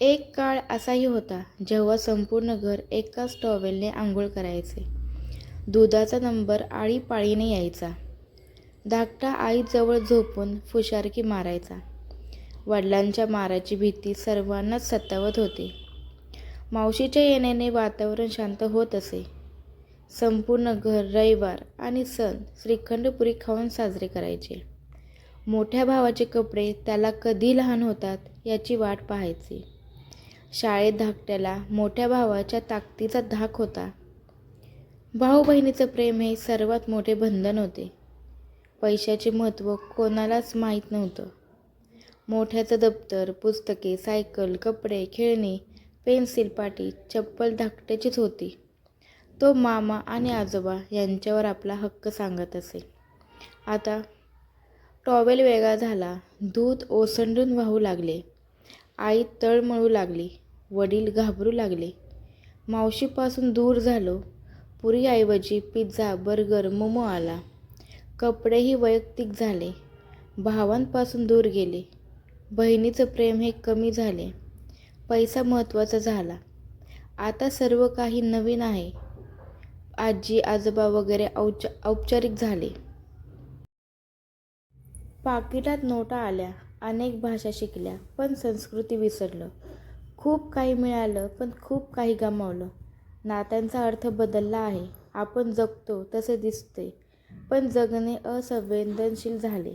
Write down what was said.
एक काळ असाही होता जेव्हा संपूर्ण घर एकाच टॉवेलने आंघोळ करायचे. दुधाचा नंबर आळीपाळीने यायचा. धाकटा आईजवळ झोपून फुशारकी मारायचा. वडिलांच्या माराची भीती सर्वांनाच सतावत होती. मावशीच्या येण्याने वातावरण शांत होत असे. संपूर्ण घर रविवार आणि सण श्रीखंडपुरी खाऊन साजरे करायचे. मोठ्या भावाचे कपडे त्याला कधी लहान होतात याची वाट पाहायची. शाळेत धाकट्याला मोठ्या भावाच्या ताकदीचा धाक होता. भाऊ बहिणीचं प्रेम हे सर्वात मोठे बंधन होते. पैशाचे महत्त्व कोणालाच माहीत नव्हतं. मोठ्याचं दप्तर पुस्तके सायकल कपडे खेळणी पेन्सिल पाटी चप्पल धाकट्याचीच होती. तो मामा आणि आजोबा यांच्यावर आपला हक्क सांगत असे. आता टॉवेल वेगळा झाला दूध ओसंडून वाहू लागले. आई तळमळू लागली. वडील घाबरू लागले. मावशीपासून दूर झालो. पुरीऐवजी पिझ्झा बर्गर मोमो आला. कपडेही वैयक्तिक झाले. भावांपासून दूर गेले. बहिणीचं प्रेम हे कमी झाले. पैसा महत्त्वाचा झाला. आता सर्व काही नवीन आहे. आजी आजोबा वगैरे औच औपचारिक झाले. पाकिटात नोटा आल्या. अनेक भाषा शिकल्या पण संस्कृती विसरलं. खूप काही मिळालं पण खूप काही गमावलं. नात्यांचा अर्थ बदलला आहे. आपण जगतो तसे दिसते पण जगणे असंवेदनशील झाले.